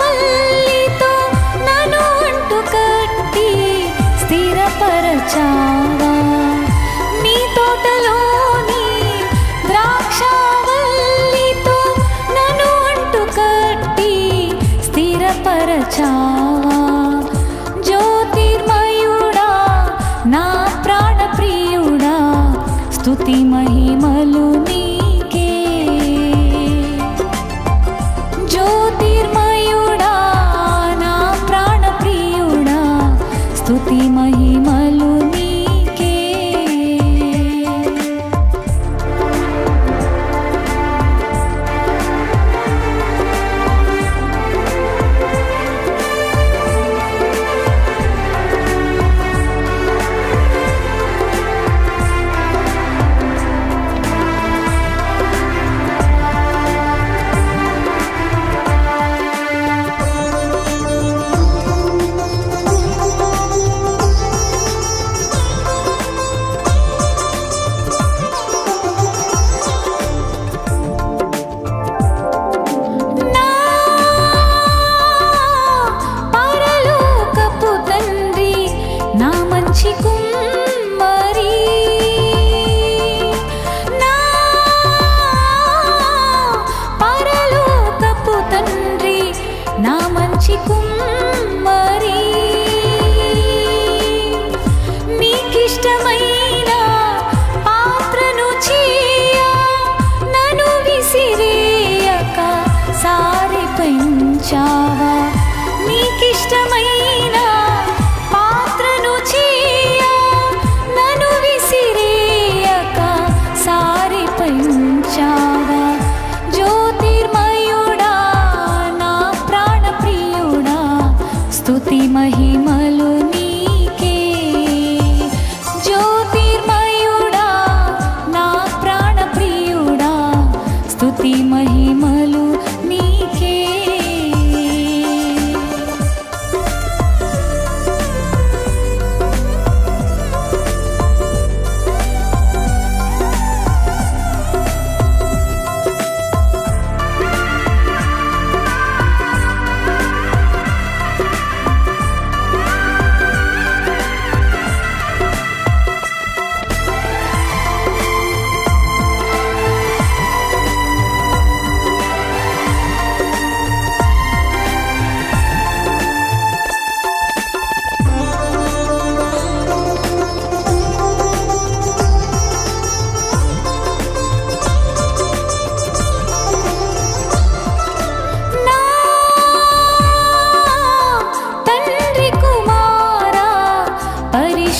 వల్లితో నను అంటు కట్టి స్థిరపరచావా? నీ తోటలోని ద్రాక్షావల్లితో నను అంటు కట్టి స్థిరపరచావా? జ్యోతిర్మయుడా నా ప్రాణప్రియుడా స్తుతి మహిమలు నీ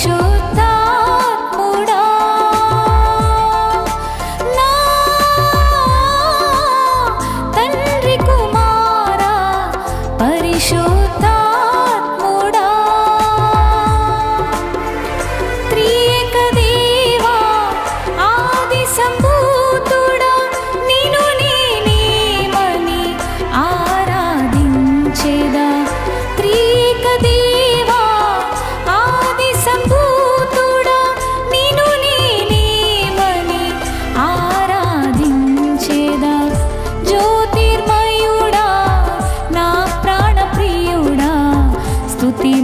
সত্য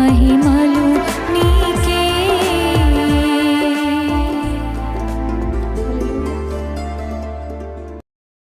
మహిమ